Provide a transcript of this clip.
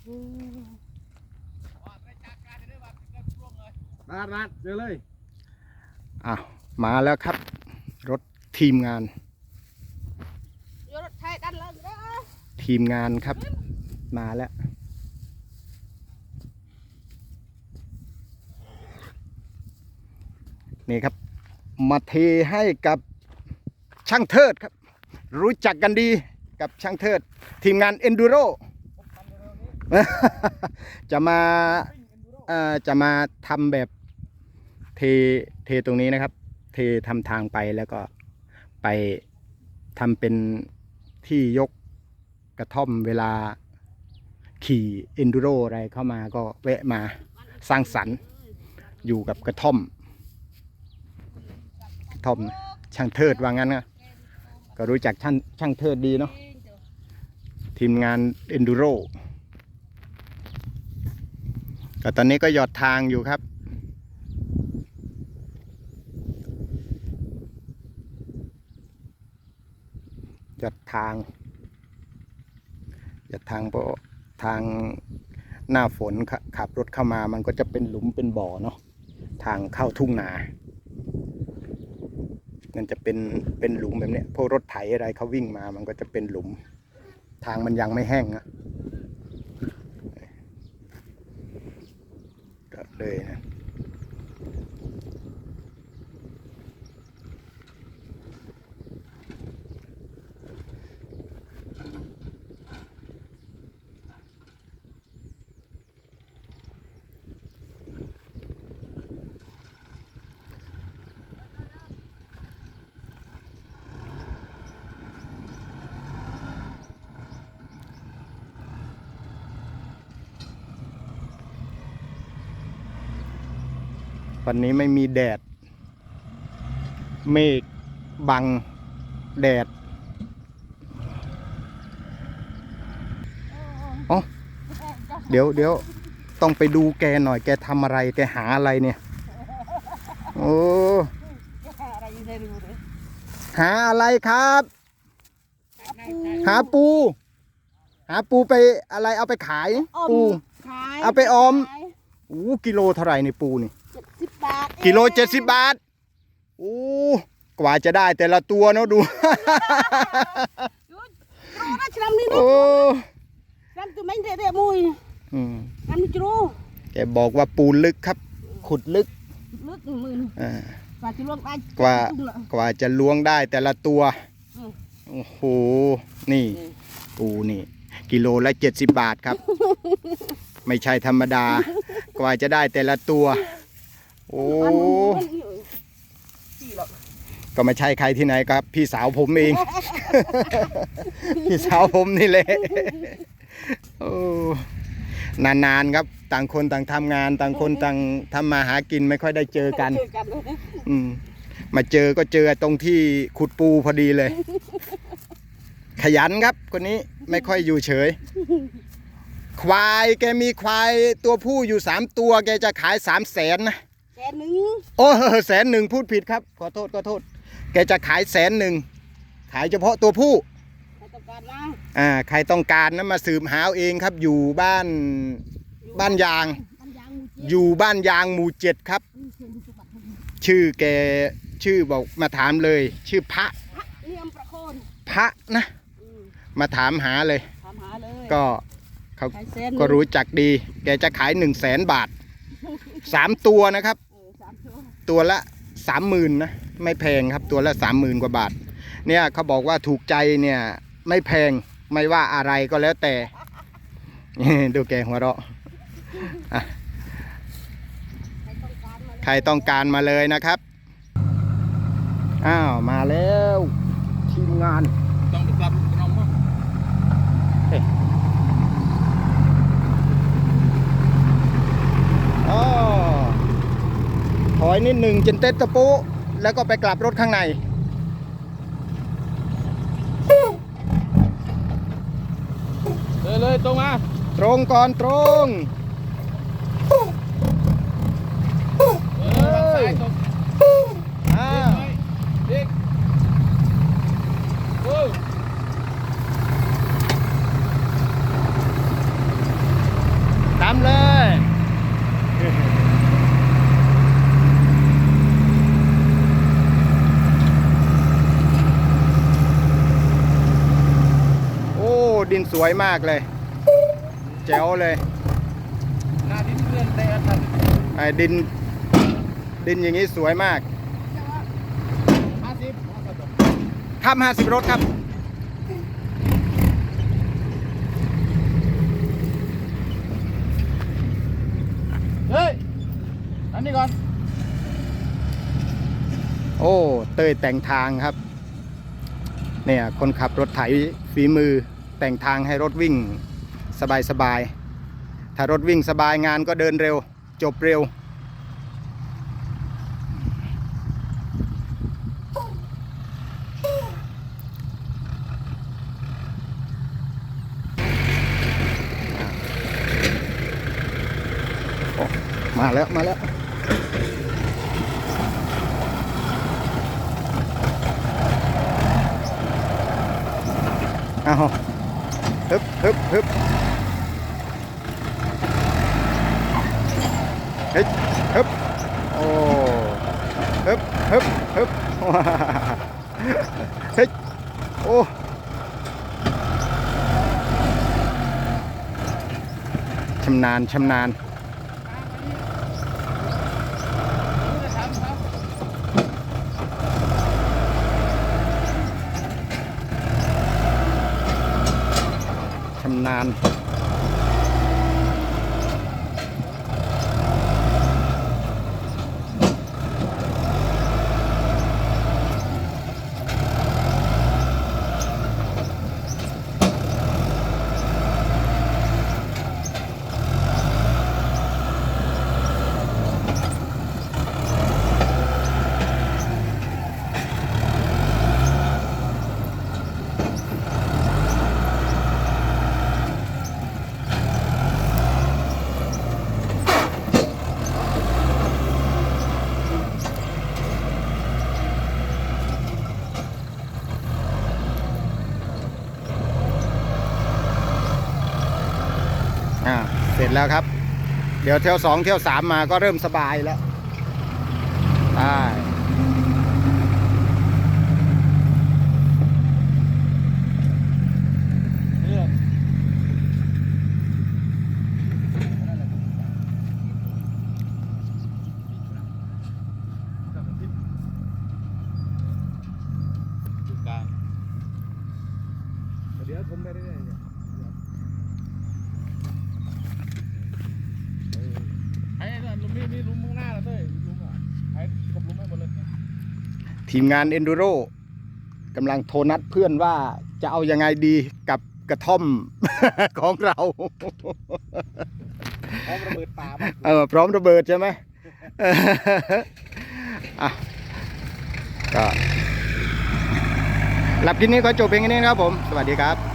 รัดรัดเจอเลยอะมาแล้วครับ รถทีมงาน vô nó thay đanh lên đó ทีมงานครับ มาแล้วนี่ครับ มาเทให้กับช่างเทิดครับ รู้จักกันดีกับช่างเทิด ทีมงาน Enduro จะมาจะมาทำแบบเทเทตรงนี้นะครับ เททำทางไปแล้วก็ไปทำเป็นที่ยกกระท่อมเวลาขี่เอนดูโรอะไรเข้ามาก็แวะมาสร้างสรรค์อยู่กับกระท่อมกระท่อมช่างเทิดว่างั้นนะก็รู้จักช่างช่างเทิดดีเนาะทีมงานเอนดูโร ก็ตอนนี้ก็หยอดทางอยู่ครับ หยอดทาง หยอดทางเพราะทางหน้าฝนขขับรถเข้ามามันก็จะเป็นหลุมเป็นบ่อเนาะทางเข้าทุ่งนา มันจะเป็นเป็นหลุมแบบเนี้ยพวกรถไถอะไรเขาวิ่งมามันก็จะเป็นหลุม ทางมันยังไม่แห้งนะก็ เลยนะ วันนี้ไม่มีแดด เมฆบังแดดเดี๋ยวเดี๋ยวต้องไปดูแกหน่อยแกทำอะไรแกหาอะไรเนี่ย โอ้ ra như thế luôn đấy หาอะไรครับ หาปู หาปูไปอะไรเอาไปขายปู khai À, phải ôm. khai. โอ้กิโลเท่าไหร่ในปูนี่ Chục ship bạc กิโลเจ็ดสิบบาทโอ้กว่าจะได้แต่ละตัวเนาะดู Chru đó chram đi โอ้ nó chram tụi mình để để mùi อืม chram đi chru แกบอกว่าปูลึกครับ ขุดลึก nước mùi อ่า và chỉ luôn ai Qua- chung lợ. กว่าจะล้วงได้แต่ละตัวอืมโอ้โหนี่ปูนี่ กิโลละเจ็ดสิบบาทครับ ไม่ใช่ธรรมดากว่าจะได้แต่ละตัว โอ้ Ăn mùi ăn nhiều. Chỉ lợ. ก็ไม่ใช่ใครที่ไหนครับ พี่สาวผมเอง พี่สาวผมนี่แหละโอ้นานๆครับ ต่างคนต่างทำงาน ต่างคนต่างทำมาหากินไม่ค่อยได้เจอกัน Chơi cắn luôn đấy. อืมมาเจอก็เจอตรงที่ขุดปูพอดีเลย ขยันครับ คนนี้ไม่ค่อยอยู่เฉย ควายแกมีควายตัวผู้อยู่สามตัว แกจะขายสามแสนนะ Chè nứng. โอ้แสนหนึ่งพูดผิดครับ ขอโทษขอโทษ แกจะขายแสนหนึ่งขายเฉพาะตัวผู้ Phải tập cản mà. อ่าใครต้องการนะมาสืบหาเอาเองครับ อยู่บ้านบ้านยาง Ăn giang mùi chiết. อยู่บ้านยางหมู่เจ็ดครับ Ừ, thường thì chụp mặt thôi. ชื่อแกชื่อบอกมาถามเลย ชื่อพระ Niêm bạc khôn. พระนะ Ừ, มาถามหาเลย thảm há lời. ก็เขา Khai sen ก็ nữa. รู้จักดี แกจะขายหนึ่งแสนบาทสามตัวนะครับ Ừ, sám chỗ. ตัวละสามหมื่นนะไม่แพงครับตัวละสามหมื่นกว่าบาท เนี่ยเขาบอกว่าถูกใจเนี่ยไม่แพงไม่ว่าอะไรก็แล้วแต่ดูแกหัวเราะใครต้องการมาเลยนะครับ อ้าว มาแล้ว ทีมงาน ต้องไปกลับขนมมั้ง อ๋อถอย นิดหนึ่งจนเต็ดตะปูแล้วก็ไปกลับรถข้างใน เลยเลยตรงมา ตรงก่อนตรงเออทางซ้ายตรงอ้าเด็วกโอ้ามเลย โอ้ ดิน สวยมากเลย แจ๋วเลยหน้าดินเลื่อนแต่ทันไอ้ดิน ดินอย่างนี้สวยมากห้าสิบห้าสิบครับห้าสิบรถครับเฮ้ยอันนี้ก่อน โอ้เต้ยแต่งทางครับ เนี่ยคนขับรถไถฝีมือ แต่งทางให้รถวิ่งสบายสบายๆถ้ารถวิ่งสบายงานก็เดินเร็ว จบเร็ว มาแล้ว มาแล้วเอา ฮึบฮึบฮึบเฮ้ยฮึบโอ้ฮึบฮึบฮึบเฮ้ยโอ้ชำนาญชำนาญ จะทำครับ ชำนาน ร็จแล้วครับ เดี๋ยวเที่ยวสองเที่ยวสามมาก็เริ่มสบายแล้วได้เลื่อนดูกลางเดี๋ยวผมไปเรื่อยๆไอ้นั่น ลุมนี่นี่ลุมข้างหน้าแล้วเต้ยลุมอะไอ้กบลุมให้หมดเลยทีมงานเอนดูโรกำลังโทรนัดเพื่อนว่าจะเอายังไงดีกับกระท่อม ของเรา พร้อมระเบิดป่าบ้างเออพร้อมระเบิดใช่ไหม อะก็หลับคลิปนี้ก็จบเพียงแค่นี้นะครับผม สวัสดีครับ